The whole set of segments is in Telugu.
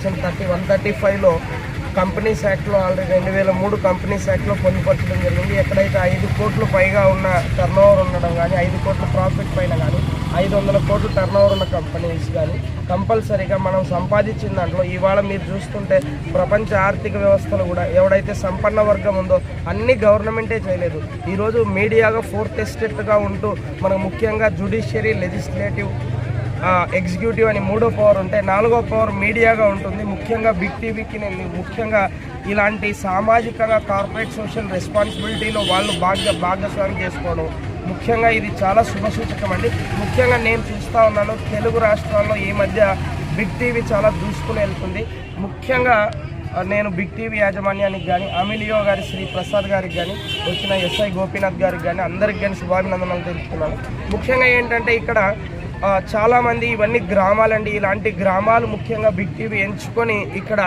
సెక్షన్ థర్టీ వన్ థర్టీ ఫైవ్లో కంపెనీస్ యాక్ట్లో ఆల్రెడీ రెండు వేల మూడు కంపెనీస్ యాక్ట్లో పొందుపరచడం జరిగింది. ఎక్కడైతే ఐదు కోట్లు పైగా ఉన్న టర్న్ ఓవర్ ఉండడం కానీ ఐదు కోట్ల ప్రాఫిట్ పైన కానీ ఐదు వందల కోట్లు టర్న్ ఓవర్ ఉన్న కంపెనీస్ కానీ కంపల్సరీగా మనం సంపాదించిన దాంట్లో ఇవాళ మీరు చూస్తుంటే ప్రపంచ ఆర్థిక వ్యవస్థలు కూడా ఎవడైతే సంపన్న వర్గం ఉందో అన్ని గవర్నమెంటే చేయలేదు. ఈరోజు మీడియాగా ఫోర్త్ ఎస్టేట్గా ఉంటూ మనకు ముఖ్యంగా జుడిషియరీ లెజిస్లేటివ్ ఎగ్జిక్యూటివ్ అని మూడో పవర్ ఉంటే నాలుగో పవర్ మీడియాగా ఉంటుంది. ముఖ్యంగా బిగ్ టీవీకి నేను ముఖ్యంగా ఇలాంటి సామాజికంగా కార్పొరేట్ సోషల్ రెస్పాన్సిబిలిటీలో వాళ్ళు భాగ్య భాగస్వామి చేసుకోవడం. ముఖ్యంగా ఇది చాలా శుభసూచకం అండి. ముఖ్యంగా నేను చూస్తూ ఉన్నాను తెలుగు రాష్ట్రాల్లో ఈ మధ్య బిగ్ టీవీ చాలా దూసుకుని వెళ్తుంది. ముఖ్యంగా నేను బిగ్ టీవీ యాజమాన్యానికి కానీ అమిలియో గారి శ్రీ ప్రసాద్ గారికి కానీ వచ్చిన ఎస్ఐ గోపీనాథ్ గారికి కానీ అందరికి కానీ శుభాభినందనలు తెలుపుతున్నాను. ముఖ్యంగా ఏంటంటే ఇక్కడ చాలామంది ఇవన్నీ గ్రామాలండి. ఇలాంటి గ్రామాలు ముఖ్యంగా బిగ్ టీవీ ఎంచుకొని ఇక్కడ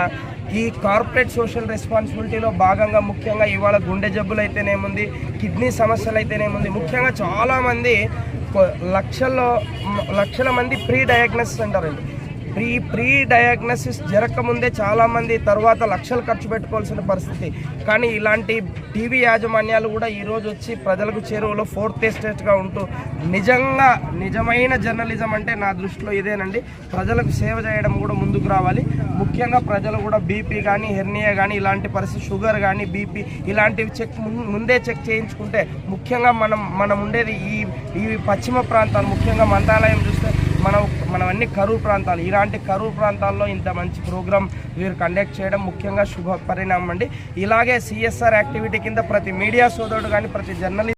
ఈ కార్పొరేట్ సోషల్ రెస్పాన్సిబిలిటీలో భాగంగా ముఖ్యంగా ఇవాళ గుండె జబ్బులు అయితేనేముంది కిడ్నీ సమస్యలు అయితేనేముంది ముఖ్యంగా చాలామంది లక్షల్లో లక్షల మంది ప్రీ డయాగ్నోసిస్ అంటారండి. ప్రీ ప్రీ డయాగ్నోసిస్ జరగకముందే చాలామంది తర్వాత లక్షలు ఖర్చు పెట్టుకోవాల్సిన పరిస్థితి. కానీ ఇలాంటి టీవీ యాజమాన్యాలు కూడా ఈరోజు వచ్చి ప్రజలకు చేరువలో ఫోర్త్ ఎస్టేట్గా ఉంటూ నిజంగా నిజమైన జర్నలిజం అంటే నా దృష్టిలో ఇదేనండి. ప్రజలకు సేవ చేయడం కూడా ముందుకు రావాలి. ముఖ్యంగా ప్రజలు కూడా బీపీ కానీ హెర్నియా కానీ ఇలాంటి పరిస్థితి షుగర్ కానీ బీపీ ఇలాంటివి చెక్ ముందే చెక్ చేయించుకుంటే ముఖ్యంగా మనం మనం ఉండేది ఈ ఈ పశ్చిమ ప్రాంతాలు ముఖ్యంగా మంత్రాలయం చూస్తే మనం మనం అన్ని కరువు ప్రాంతాలు ఇలాంటి కరువు ప్రాంతాల్లో ఇంత మంచి ప్రోగ్రామ్ వీరు కండక్ట్ చేయడం ముఖ్యంగా శుభ పరిణామం అండి. ఇలాగే సిఎస్ఆర్ యాక్టివిటీ కింద ప్రతి మీడియా సోదరుడు కానీ ప్రతి జర్నలిస్ట్